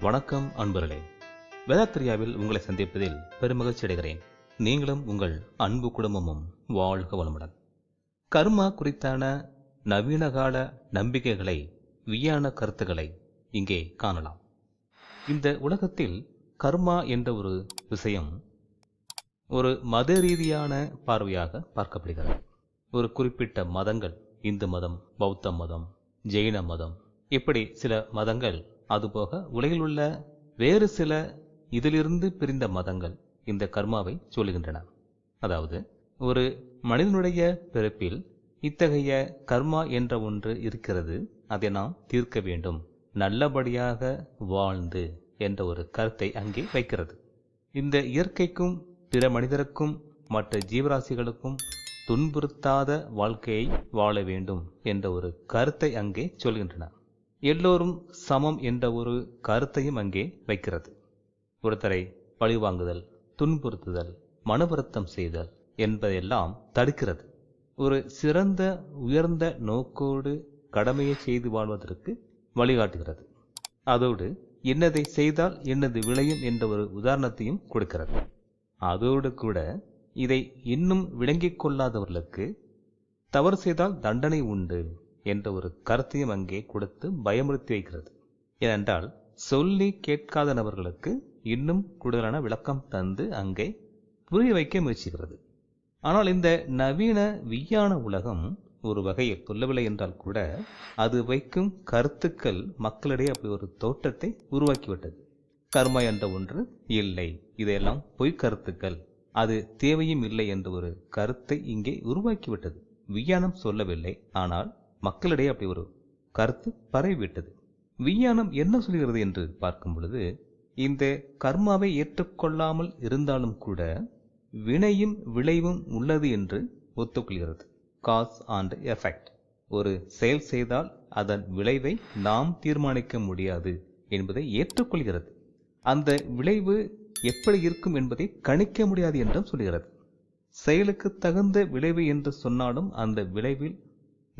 வணக்கம் அன்பர்களே. வேதாத்திரியாவில் உங்களை சந்திப்பதில் பெருமகிழ்ச்சி அடைகிறேன். நீங்களும் உங்கள் அன்பு குடும்பமும் வாழ்க வளமுடன். கர்மா குறித்தான நவீன கால நம்பிக்கைகளை வியான கருத்துக்களை இங்கே காணலாம். இந்த உலகத்தில் கர்மா என்ற ஒரு விஷயம் ஒரு மத ரீதியான பார்வையாக பார்க்கப்படுகிறது. ஒரு குறிப்பிட்ட மதங்கள் இந்து மதம் பௌத்த மதம் ஜெயின மதம் இப்படி சில மதங்கள் அதுபோக உலகில் உள்ள வேறு சில இதிலிருந்து பிரிந்த மதங்கள் இந்த கர்மாவை சொல்லுகின்றன. அதாவது ஒரு மனிதனுடைய பிறப்பில் இத்தகைய கர்மா என்ற ஒன்று இருக்கிறது அதை நாம் தீர்க்க வேண்டும். நல்லபடியாக வாழ்ந்து என்ற ஒரு கருத்தை அங்கே வைக்கிறது. இந்த இயற்கைக்கும் பிற மனிதருக்கும் மற்ற ஜீவராசிகளுக்கும் துன்புறுத்தாத வாழ்க்கையை வாழ வேண்டும் என்ற ஒரு கருத்தை அங்கே சொல்கின்றன. எல்லோரும் சமம் என்ற ஒரு கருத்தையும் அங்கே வைக்கிறது. ஒருத்தரை பழிவாங்குதல் துன்புறுத்துதல் மனவருத்தம் செய்தல் என்பதெல்லாம் தடுக்கிறது. ஒரு சிறந்த உயர்ந்த நோக்கோடு கடமையை செய்து வாழ்வதற்கு வழிகாட்டுகிறது. அதோடு என்னதை செய்தால் என்னது விளையும் என்ற ஒரு உதாரணத்தையும் கொடுக்கிறது. அதோடு கூட இதை இன்னும் விளங்கிக் கொள்ளாதவர்களுக்கு தவறு செய்தால் தண்டனை உண்டு. என்ற ஒரு கருத்தையும் அங்கே கொடுத்து பயமுறுத்தி வைக்கிறது. ஏனென்றால் சொல்லி கேட்காத நபர்களுக்கு இன்னும் கூடுதலான விளக்கம் தந்து அங்கே புரிய வைக்க முயற்சிக்கிறது. ஆனால் இந்த நவீன விஞ்ஞான உலகம் ஒரு வகையில் சொல்லவில்லை என்றால் கூட அது வைக்கும் கருத்துக்கள் மக்களிடையே அப்படி ஒரு தோற்றத்தை உருவாக்கிவிட்டது. கர்மா என்ற ஒன்று இல்லை. இதையெல்லாம் பொய் கருத்துக்கள். அது தேவையும் இல்லை என்ற ஒரு கருத்தை இங்கே உருவாக்கிவிட்டது. விஞ்ஞானம் சொல்லவில்லை. ஆனால் மக்களிடையே அப்படி ஒரு கருத்து பரவிவிட்டது. விஞ்ஞானம் என்ன சொல்கிறது என்று பார்க்கும் பொழுது இந்த கர்மாவை ஏற்றுக்கொள்ளாமல் இருந்தாலும் கூட வினையும் விளைவும் உள்ளது என்று ஒத்துக்கொள்கிறது. காஸ் அண்ட் எஃபெக்ட் ஒரு செயல் செய்தால் அதன் விளைவை நாம் தீர்மானிக்க முடியாது என்பதை ஏற்றுக்கொள்கிறது. அந்த விளைவு எப்படி இருக்கும் என்பதை கணிக்க முடியாது என்றும் சொல்கிறது. செயலுக்கு தகுந்த விளைவு என்று சொன்னாலும் அந்த விளைவில்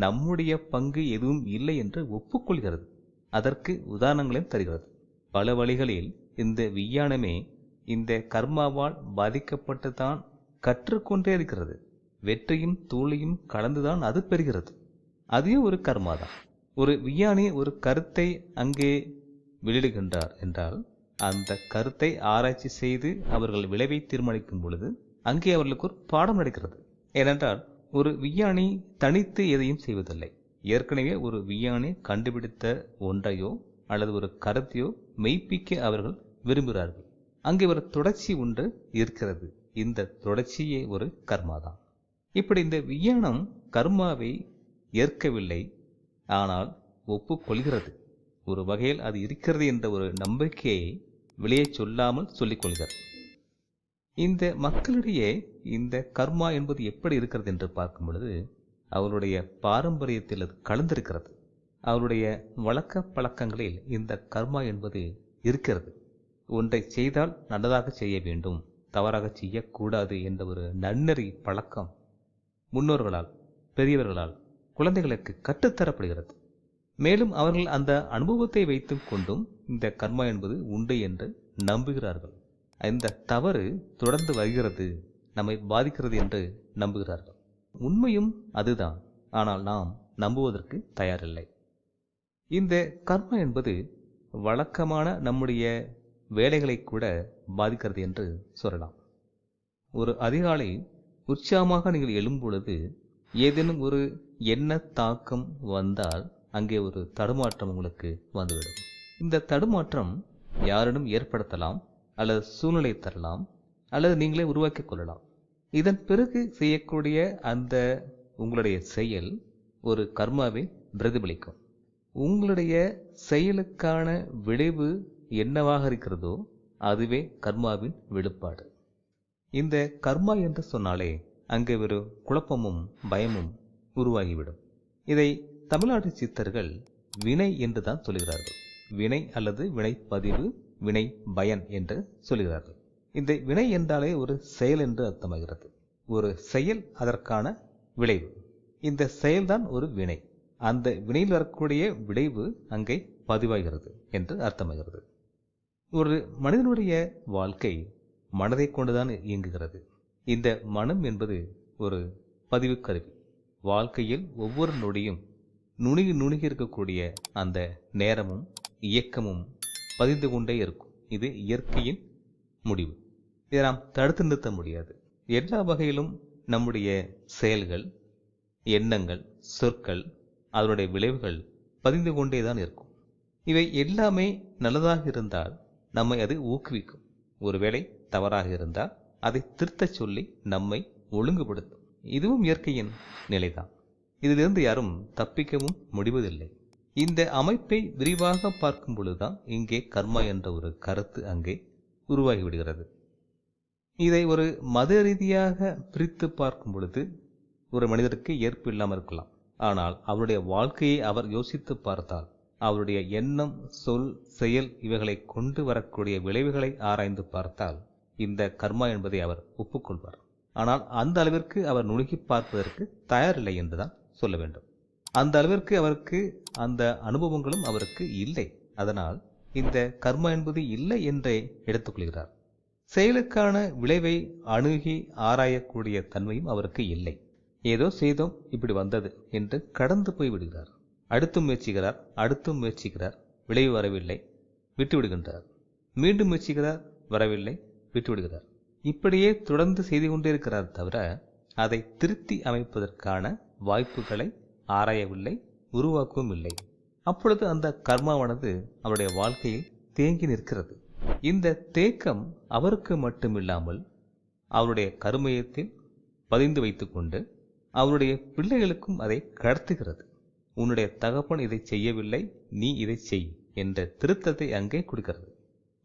நம்முடைய பங்கு எதுவும் இல்லை என்று ஒப்புக்கொள்கிறது. அதற்கு உதாரணங்களையும் தருகிறது. பல வழிகளில் இந்த விஞ்ஞானமே இந்த கர்மாவால் பாதிக்கப்பட்டு தான் கற்றுக்கொண்டே இருக்கிறது. வெற்றியும் தோல்வியும் கலந்துதான் அது பெறுகிறது. அதே ஒரு கர்மா தான் ஒரு விஞ்ஞானி ஒரு கருத்தை அங்கே வெளியிடுகின்றார் என்றால் அந்த கருத்தை ஆராய்ச்சி செய்து அவர்கள் விளைவை தீர்மானிக்கும் பொழுது அங்கே அவர்களுக்கு ஒரு பாடம் நடக்கிறது. ஏனென்றால் ஒரு விஞ்ஞானி தனித்து எதையும் செய்வதில்லை. ஏற்கனவே ஒரு விஞ்ஞானி கண்டுபிடித்த ஒன்றையோ அல்லது ஒரு கருத்தையோ மெய்ப்பிக்க அவர்கள் விரும்புகிறார்கள். அங்கே ஒரு தொடர்ச்சி ஒன்று இருக்கிறது. இந்த தொடர்ச்சியே ஒரு கர்மாதான். இப்படி இந்த விஞ்ஞானம் கர்மாவை ஏற்கவில்லை. ஆனால் ஒப்புக்கொள்கிறது. ஒரு வகையில் அது இருக்கிறது என்ற ஒரு நம்பிக்கையை விளையச் சொல்லாமல் சொல்லிக்கொள்கிறது. இந்த மக்களிடையே இந்த கர்மா என்பது எப்படி இருக்கிறது என்று பார்க்கும் பொழுது அவருடைய பாரம்பரியத்தில் அது கலந்திருக்கிறது. அவருடைய வழக்க பழக்கங்களில் இந்த கர்மா என்பது இருக்கிறது. ஒன்றை செய்தால் நல்லதாக செய்ய வேண்டும் தவறாக செய்யக்கூடாது என்ற ஒரு நன்னறி பழக்கம் முன்னோர்களால் பெரியவர்களால் குழந்தைகளுக்கு கற்றுத்தரப்படுகிறது. மேலும் அவர்கள் அந்த அனுபவத்தை வைத்து கொண்டும் இந்த கர்மா என்பது உண்டு என்று நம்புகிறார்கள். இந்த தவறு தொடர்ந்து வருகிறது நம்மை பாதிக்கிறது என்று நம்புகிறார்கள். உண்மையும் அதுதான். ஆனால் நாம் நம்புவதற்கு தயாரில்லை. இந்த கர்மா என்பது வழக்கமான நம்முடைய வேலைகளை கூட பாதிக்கிறது என்று சொல்லலாம். ஒரு அதிகாலை உற்சாகமாக நீங்கள் எழும்பொழுது ஏதேனும் ஒரு எண்ண தாக்கம் வந்தால் அங்கே ஒரு தடுமாற்றம் உங்களுக்கு வந்துவிடும். இந்த தடுமாற்றம் யாரிடம் ஏற்படுத்தலாம்? அல்லது சூழ்நிலை தரலாம் அல்லது நீங்களே உருவாக்கிக் கொள்ளலாம். இதன் பிறகு செய்யக்கூடிய அந்த உங்களுடைய செயல் ஒரு கர்மாவை பிரதிபலிக்கும். உங்களுடைய செயலுக்கான விளைவு என்னவாக இருக்கிறதோ அதுவே கர்மாவின் வெளிப்பாடு. இந்த கர்மா என்று சொன்னாலே அங்கே ஒரு குழப்பமும் பயமும் உருவாகிவிடும். இதை தமிழ்நாட்டு சித்தர்கள் வினை என்று தான் சொல்கிறார்கள். வினை அல்லது வினைப்பதிவு வினை பயன் என்று சொல்கிறார்கள். இந்த வினை என்றாலே ஒரு செயல் என்று அர்த்தமாகிறது. ஒரு செயல் அதற்கான விளைவு. இந்த செயல்தான் ஒரு வினை. அந்த வினையில் வரக்கூடிய விளைவு அங்கே பதிவாகிறது என்று அர்த்தமாகிறது. ஒரு மனிதனுடைய வாழ்க்கை மனதை கொண்டுதான் இயங்குகிறது. இந்த மனம் என்பது ஒரு பதிவு கருவி. வாழ்க்கையில் ஒவ்வொரு நொடியும் நுணுகி நுணுகி இருக்கக்கூடிய அந்த நேரமும் இயக்கமும் பதிந்து கொண்டே இருக்கும். இது இயற்கையின் முடிவு. இதை நாம் தடுத்து நிறுத்த முடியாது. எல்லா வகையிலும் நம்முடைய செயல்கள் எண்ணங்கள் சொற்கள் அதனுடைய விளைவுகள் பதிந்து கொண்டே தான் இருக்கும். இவை எல்லாமே நல்லதாக இருந்தால் நம்மை அது ஊக்குவிக்கும். ஒருவேளை தவறாக இருந்தால் அதை திருத்தச் சொல்லி நம்மை ஒழுங்குபடுத்தும். இதுவும் இயற்கையின் நிலைதான். இதிலிருந்து யாரும் தப்பிக்கவும் முடிவதில்லை. இந்த அமைப்பை விரிவாக பார்க்கும் பொழுதுதான் இங்கே கர்மா என்ற ஒரு கருத்து அங்கே உருவாகிவிடுகிறது. இதை ஒரு மத ரீதியாக பிரித்து பார்க்கும் பொழுது ஒரு மனிதருக்கு ஏற்பு இல்லாமல் இருக்கலாம். ஆனால் அவருடைய வாழ்க்கையை அவர் யோசித்து பார்த்தால் அவருடைய எண்ணம் சொல் செயல் இவைகளை கொண்டு வரக்கூடிய விளைவுகளை ஆராய்ந்து பார்த்தால் இந்த கர்மா என்பதை அவர் ஒப்புக்கொள்வார். ஆனால் அந்த அளவிற்கு அவர் நுணுகி பார்ப்பதற்கு தயாரில்லை என்றுதான் சொல்ல வேண்டும். அந்த அளவிற்கு அவருக்கு அந்த அனுபவங்களும் அவருக்கு இல்லை. அதனால் இந்த கர்மா என்பது இல்லை என்றே எடுத்துக்கொள்கிறார். செயலுக்கான விளைவை அணுகி ஆராயக்கூடிய தன்மையும் அவருக்கு இல்லை. ஏதோ செய்தோம் இப்படி வந்தது என்று கடந்து போய் விடுகிறார். அடுத்தும் முயற்சிக்கிறார் அடுத்தும் முயற்சிக்கிறார் விளைவு வரவில்லை விட்டு விடுகின்றார். மீண்டும் முயற்சிக்கிறார் வரவில்லை விட்டு விடுகிறார். இப்படியே தொடர்ந்து செய்து கொண்டே இருக்கிறார் தவிர அதை திருத்தி அமைப்பதற்கான வாய்ப்புகளை ஆராயவில்லை உருவாக்கவும் இல்லை அப்பொழுது அந்த கர்மாவானது அவருடைய வாழ்க்கையில் தேங்கி நிற்கிறது. இந்த தேக்கம் அவருக்கு மட்டுமில்லாமல் அவருடைய கருமையத்தில் பதிந்து வைத்துக்கொண்டு அவருடைய பிள்ளைகளுக்கும் அதை கடத்துகிறது. உன்னுடைய தகப்பன் இதை செய்யவில்லை நீ இதை செய் என்ற திருத்தத்தை அங்கே கொடுக்கிறது.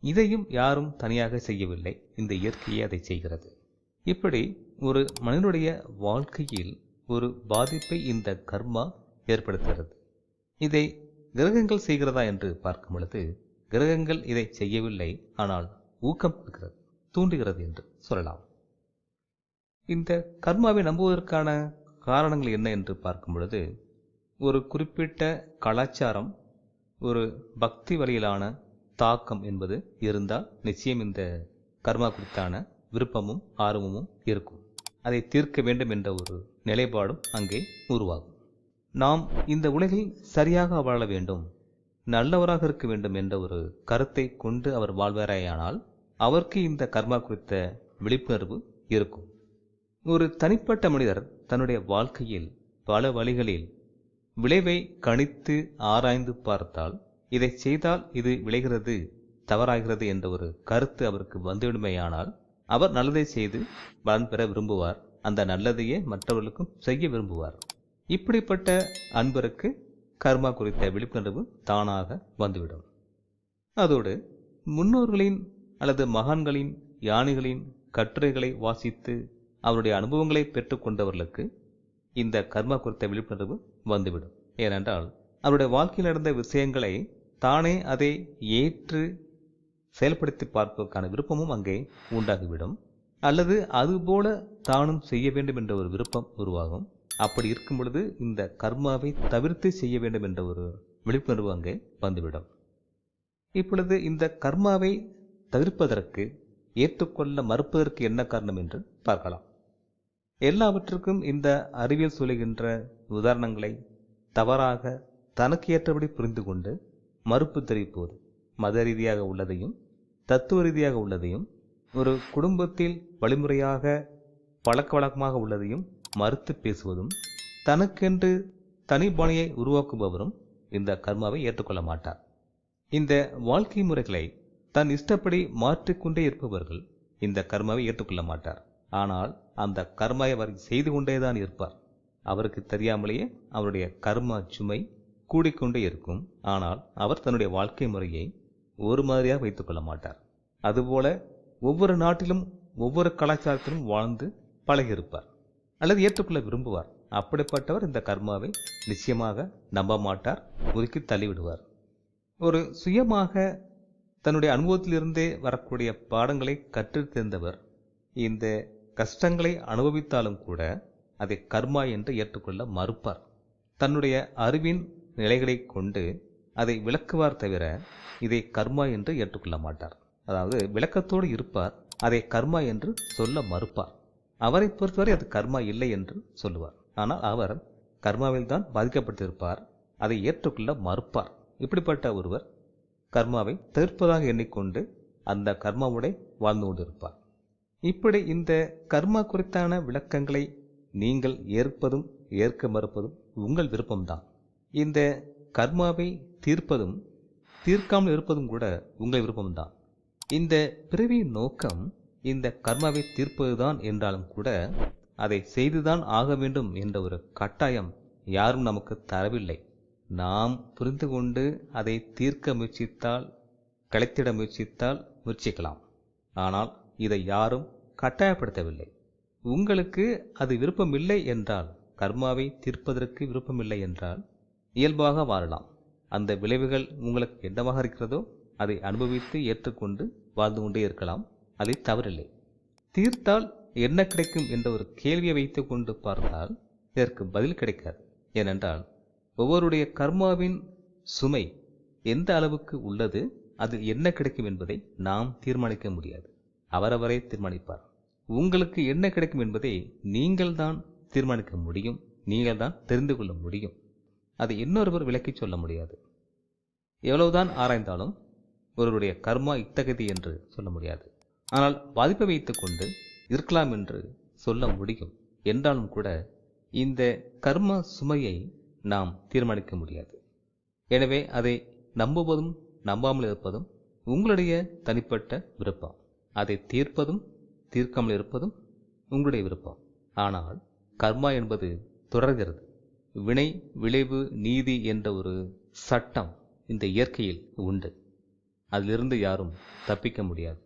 இதையும் யாரும் தனியாக செய்யவில்லை இந்த இயற்கையே அதை செய்கிறது. இப்படி ஒரு மனிதனுடைய வாழ்க்கையில் ஒரு பாதிப்பை இந்த கர்மா ஏற்படுத்துகிறது. இதை கிரகங்கள் செய்கிறதா என்று பார்க்கும் பொழுது கிரகங்கள் இதை செய்யவில்லை ஆனால் ஊக்கம் கொடுக்கிறது தூண்டுகிறது என்று சொல்லலாம். இந்த கர்மாவை நம்புவதற்கான காரணங்கள் என்ன என்று பார்க்கும் பொழுது ஒரு குறிப்பிட்ட கலாச்சாரம் ஒரு பக்தி வழியிலான தாக்கம் என்பது இருந்தால் நிச்சயம் இந்த கர்மா குறித்தான விருப்பமும் ஆர்வமும் இருக்கும். அதை தீர்க்க வேண்டும் என்ற ஒரு நிலைப்பாடும் அங்கே உருவாகும். நாம் இந்த உலகில் சரியாக வாழ வேண்டும் நல்லவராக இருக்க வேண்டும் என்ற ஒரு கருத்தை கொண்டு அவர் வாழ்வாரேயானால் அவருக்கு இந்த கர்மா குறித்த விழிப்புணர்வு இருக்கும். ஒரு தனிப்பட்ட மனிதர் தன்னுடைய வாழ்க்கையில் பல வழிகளில் விளைவை கணித்து ஆராய்ந்து பார்த்தால் இதை செய்தால் இது விளைகிறது தவறாகிறது என்ற ஒரு கருத்து அவருக்கு வந்துவிடுமேயானால் அவர் நல்லதை செய்து பலன் பெற விரும்புவார். அந்த நல்லதையே மற்றவர்களுக்கும் செய்ய விரும்புவார். இப்படிப்பட்ட அன்பருக்கு கர்மா குறித்த விழிப்புணர்வு தானாக வந்துவிடும். அதோடு முன்னோர்களின் அல்லது மகான்களின் யானைகளின் கட்டுரைகளை வாசித்து அவருடைய அனுபவங்களை பெற்றுக்கொண்டவர்களுக்கு இந்த கர்மா குறித்த விழிப்புணர்வு வந்துவிடும். ஏனென்றால் அவருடைய வாழ்க்கையில் நடந்த விஷயங்களை தானே அதை ஏற்று செயல்படுத்தி பார்ப்பதற்கான விருப்பமும் அங்கே உண்டாகிவிடும். அல்லது அதுபோல தானும் செய்ய வேண்டும் என்ற ஒரு விருப்பம் உருவாகும். அப்படி இருக்கும் பொழுது இந்த கர்மாவை தவிர்த்து செய்ய வேண்டும் என்ற ஒரு விழிப்புணர்வு அங்கே வந்துவிடும். இப்பொழுது இந்த கர்மாவை தவிர்ப்பதற்கு ஏற்றுக்கொள்ள மறுப்பதற்கு என்ன காரணம் என்று பார்க்கலாம். எல்லாவற்றுக்கும் இந்த அறிவியல் சொல்லுகின்ற உதாரணங்களை தவறாக தனக்கு ஏற்றபடி புரிந்து கொண்டு மறுப்பு தெரிவிப்பது. மத ரீதியாக உள்ளதையும் தத்துவ ரீதியாக உள்ளதையும் ஒரு குடும்பத்தில் வழிமுறையாக பழக்க வழக்கமாக உள்ளதையும் மறுத்து பேசுவதும் தனக்கென்று தனி பாணியை உருவாக்குபவரும் இந்த கர்மாவை ஏற்றுக்கொள்ள மாட்டார். இந்த வாழ்க்கை முறைகளை தன் இஷ்டப்படி மாற்றிக்கொண்டே இருப்பவர்கள் இந்த கர்மாவை ஏற்றுக்கொள்ள மாட்டார். ஆனால் அந்த கர்மாவை அவர் செய்து கொண்டேதான் இருப்பார். அவருக்கு தெரியாமலேயே அவருடைய கர்மா சுமை கூடிக்கொண்டே இருக்கும். ஆனால் அவர் தன்னுடைய வாழ்க்கை முறையை ஒரு மாதிரியாக வைத்துக்கொள்ள மாட்டார். அதுபோல ஒவ்வொரு நாட்டிலும் ஒவ்வொரு கலாச்சாரத்திலும் வாழ்ந்து பழகியிருப்பார். அல்லது ஏற்றுக்கொள்ள விரும்புவார். அப்படிப்பட்டவர் இந்த கர்மாவை நிச்சயமாக நம்ப மாட்டார் ஒதுக்கி தள்ளிவிடுவார். ஒரு சுயமாக தன்னுடைய அனுபவத்திலிருந்தே வரக்கூடிய பாடங்களை கற்று தேர்ந்தவர் இந்த கஷ்டங்களை அனுபவித்தாலும் கூட அதை கர்மா என்று ஏற்றுக்கொள்ள மறுப்பார். தன்னுடைய அறிவின் நிலைகளை கொண்டு அதை விளக்குவார் தவிர இதை கர்மா என்று ஏற்றுக்கொள்ள மாட்டார். அதாவது விளக்கத்தோடு இருப்பார் அதை கர்மா என்று சொல்ல மறுப்பார். அவரை பொறுத்தவரை அது கர்மா இல்லை என்று சொல்லுவார். ஆனால் அவர் கர்மாவில் தான் பாதிக்கப்பட்டிருப்பார் அதை ஏற்றுக்கொள்ள மறுப்பார். இப்படிப்பட்ட ஒருவர் கர்மாவை தவிர்ப்பதாக எண்ணிக்கொண்டு அந்த கர்மாவுடை வாழ்ந்து கொண்டிருப்பார். இப்படி இந்த கர்மா குறித்தான விளக்கங்களை நீங்கள் ஏற்பதும் ஏற்க மறுப்பதும் உங்கள் விருப்பம்தான். இந்த கர்மாவை தீர்ப்பதும் தீர்க்காமல் இருப்பதும் கூட உங்கள் விருப்பம்தான். இந்த பிறவியின் நோக்கம் இந்த கர்மாவை தீர்ப்பதுதான் என்றாலும் கூட அதை செய்துதான் ஆக வேண்டும் என்ற ஒரு கட்டாயம் யாரும் நமக்கு தரவில்லை. நாம் புரிந்து கொண்டு அதை தீர்க்க முயற்சித்தால் கலைத்திட முயற்சித்தால் முயற்சிக்கலாம். ஆனால் இதை யாரும் கட்டாயப்படுத்தவில்லை. உங்களுக்கு அது விருப்பமில்லை என்றால் கர்மாவை தீர்ப்பதற்கு விருப்பமில்லை என்றால் இயல்பாக வாழலாம். அந்த விளைவுகள் உங்களுக்கு என்னவாக இருக்கிறதோ அதை அனுபவித்து ஏற்றுக்கொண்டு வாழ்ந்து கொண்டே இருக்கலாம். அதில் தவறில்லை. தீர்த்தால் என்ன கிடைக்கும் என்ற ஒரு கேள்வியை வைத்துக் கொண்டு பார்த்தால் இதற்கு பதில் கிடைக்காது. ஏனென்றால் ஒவ்வொருடைய கர்மாவின் சுமை எந்த அளவுக்கு உள்ளது அதில் என்ன கிடைக்கும் என்பதை நாம் தீர்மானிக்க முடியாது. அவரவரே தீர்மானிப்பார். உங்களுக்கு என்ன கிடைக்கும் என்பதை நீங்கள் தான் தீர்மானிக்க முடியும் நீங்கள் தான் தெரிந்து கொள்ள முடியும். அதை இன்னொருவர் விளக்கி சொல்ல முடியாது. எவ்வளவுதான் ஆராய்ந்தாலும் ஒருவருடைய கர்மா இத்தகுதி என்று சொல்ல முடியாது. ஆனால் பாதிப்பை வைத்துக்கொண்டு இருக்கலாம் என்று சொல்ல முடியும். என்றாலும் கூட இந்த கர்ம சுமையை நாம் தீர்மானிக்க முடியாது. எனவே அதை நம்புவதும் நம்பாமல் இருப்பதும் உங்களுடைய தனிப்பட்ட விருப்பம். அதை தீர்ப்பதும் தீர்க்காமல் இருப்பதும் உங்களுடைய விருப்பம். ஆனால் கர்மா என்பது தொடர்கிறது. வினை விளைவு நீதி என்ற ஒரு சட்டம் இந்த இயற்கையில் உண்டு. அதிலிருந்து யாரும் தப்பிக்க முடியாது.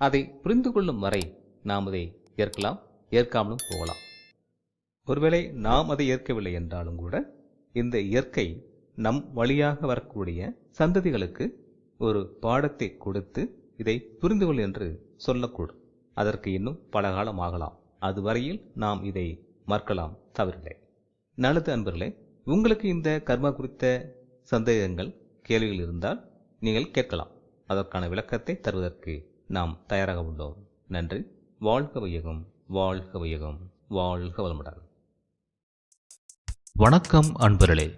அதை புரிந்து கொள்ளும் வரை நாம் அதை ஏற்கலாம் ஏற்காமலும் போகலாம். ஒருவேளை நாம் அதை ஏற்கவில்லை என்றாலும் கூட இந்த இயற்கை நம் வழியாக வரக்கூடிய சந்ததிகளுக்கு ஒரு பாடத்தை கொடுத்து இதை புரிந்து கொள் என்று சொல்லக்கூடும். அதற்கு இன்னும் பல காலம் ஆகலாம். அதுவரையில் நாம் இதை மறக்கலாம் தவறில்லை. நல்லது அன்பர்களே உங்களுக்கு இந்த கர்மா குறித்த சந்தேகங்கள் கேள்விகள் இருந்தால் நீங்கள் கேட்கலாம். அதற்கான விளக்கத்தை தருவதற்கு நாம் தயாராக உள்ளோம். நன்றி. வாழ்க வையகம். வாழ்க வையகம். வாழ்க வளமுடன். வணக்கம் அன்பர்களே.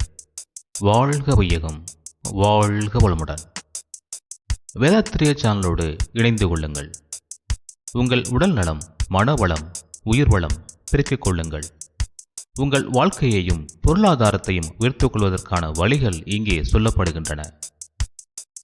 வாழ்க வையகம். வாழ்க வளமுடன். வேதாத்திரிய சேனலோடு இணைந்து கொள்ளுங்கள். உங்கள் உடல் நலம் மனவளம் உயிர் வளம் பெருக்கிக் கொள்ளுங்கள். உங்கள் வாழ்க்கையையும் பொருளாதாரத்தையும் உயர்த்துக் கொள்வதற்கான வழிகள் இங்கே சொல்லப்படுகின்றன.